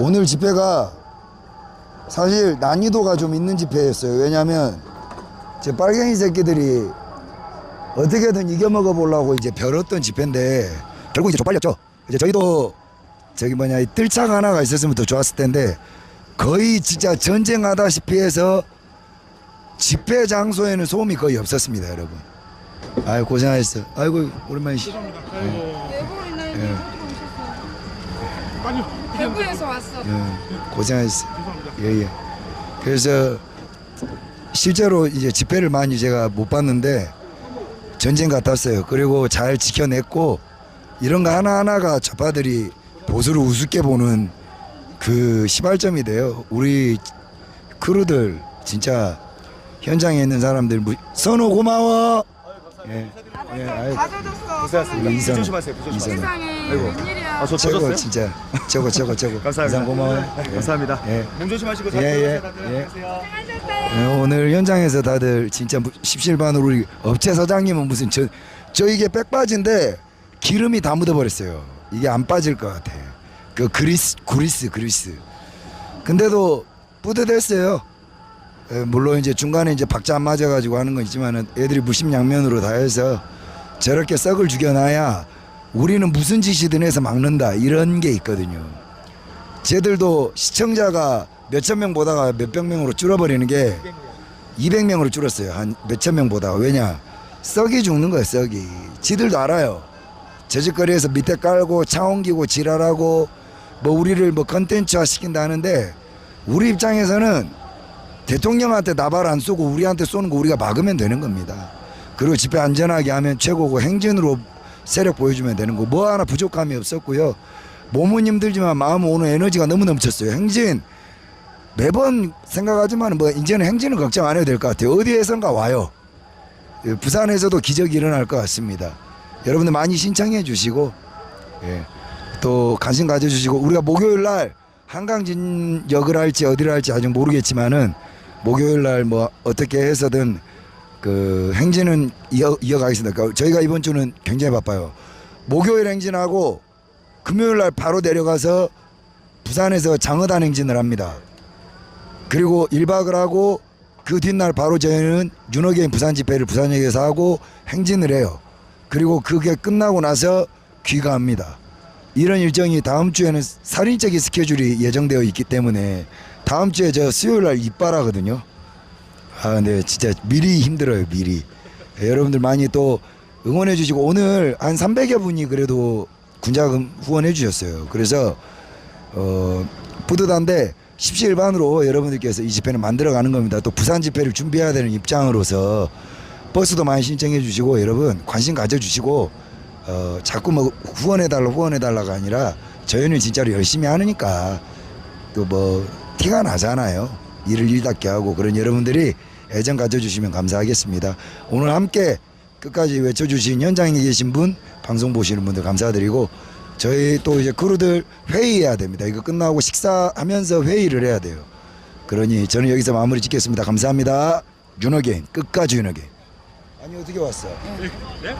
오늘 집회가 사실 난이도가 좀 있는 집회였어요. 왜냐하면 제 빨갱이 새끼들이 어떻게든 이겨먹어 보려고 이제 벼렀던 집회인데 결국 이제 족발렸죠. 이제 저희도 저기 뭐냐 이 뜰창 하나가 있었으면 더 좋았을 텐데 거의 진짜 전쟁하다시피 해서 집회 장소에는 소음이 거의 없었습니다, 여러분. 아유 고생하셨어. 아이고 오랜만이시. 대 대구에서 왔어. 예, 고생하셨어. 예, 예. 그래서 실제로 이제 집회를 많이 제가 못 봤는데 전쟁 같았어요. 그리고 잘 지켜냈고 이런 거 하나하나가 좌파들이 보수를 우습게 보는 그 시발점이 돼요. 우리 크루들 진짜 현장에 있는 사람들 무- 선호 고마워. 예. 예, 아이, 다 젖었어. 고생하셨습니다. 우리 이상 조심하세요. 조심하세요. 이상 세상에 아이고. 웬일이야. 아, 저 최고 젖었어요? 진짜 최고 최고 최고. 감사합니다. 이상 고마워. 네, 감사합니다. 예. 몸 조심하시고 예, 예, 다들 예. 안녕하세요. 네, 오늘 현장에서 다들 진짜 무- 십실반으로 우리 업체 사장님은 무슨 저, 저 이게 백바지인데 기름이 다 묻어버렸어요. 이게 안 빠질 것 같아. 그 그리스, 그리스, 그리스. 근데도 뿌듯했어요. 예, 물론 이제 중간에 이제 박자 안 맞아가지고 하는 건 있지만은 애들이 무심양면으로 다 해서 저렇게 썩을 죽여놔야 우리는 무슨 짓이든 해서 막는다 이런 게 있거든요. 쟤들도 시청자가 몇천 명 보다가 몇백 명으로 줄어버리는 게 200명으로 줄었어요. 한 몇천 명 보다가 왜냐 썩이 죽는 거예요. 썩이. 지들도 알아요. 제짓거리에서 밑에 깔고 차 옮기고 지랄하고 뭐 우리를 뭐 컨텐츠화 시킨다 하는데 우리 입장에서는 대통령한테 나발 안 쏘고 우리한테 쏘는 거 우리가 막으면 되는 겁니다. 그리고 집회 안전하게 하면 최고고 행진으로 세력 보여주면 되는 거 뭐 하나 부족함이 없었고요. 몸은 힘들지만 마음은 오늘 에너지가 너무 넘쳤어요. 행진 매번 생각하지만 뭐 이제는 행진은 걱정 안 해도 될 것 같아요. 어디에선가 와요. 예, 부산에서도 기적이 일어날 것 같습니다. 여러분들 많이 신청해 주시고 예, 또 관심 가져주시고 우리가 목요일 날 한강진역을 할지 어디를 할지 아직 모르겠지만은 목요일 날 뭐 어떻게 해서든 그 행진은 이어, 이어가겠습니다. 그러니까 저희가 이번 주는 굉장히 바빠요. 목요일 행진하고 금요일 날 바로 내려가서 부산에서 장어단 행진을 합니다. 그리고 1박을 하고 그 뒷날 바로 저희는 윤호개인 부산 집회를 부산역에서 하고 행진을 해요. 그리고 그게 끝나고 나서 귀가합니다. 이런 일정이 다음 주에는 살인적인 스케줄이 예정되어 있기 때문에 다음 주에 저 수요일 날 입발하거든요. 아, 근데 진짜 미리 힘들어요, 미리. 예, 여러분들 많이 또 응원해 주시고 오늘 한 300여 분이 그래도 군자금 후원해 주셨어요. 그래서 어, 뿌듯한데 십시일반으로 여러분들께서 이 집회는 만들어가는 겁니다. 또 부산 집회를 준비해야 되는 입장으로서 버스도 많이 신청해 주시고 여러분 관심 가져 주시고 어, 자꾸 뭐 후원해달라 후원해달라가 아니라 저희는 진짜로 열심히 하니까 또뭐 티가 나잖아요. 일을 일답게 하고 그런 여러분들이 애정 가져주시면 감사하겠습니다. 오늘 함께 끝까지 외쳐주신 현장에 계신 분, 방송 보시는 분들 감사드리고 저희 또 이제 크루들 회의해야 됩니다. 이거 끝나고 식사하면서 회의를 해야 돼요. 그러니 저는 여기서 마무리 짓겠습니다. 감사합니다. 윤호개인 끝까지 윤호개인. 아니 어떻게 왔어? 네?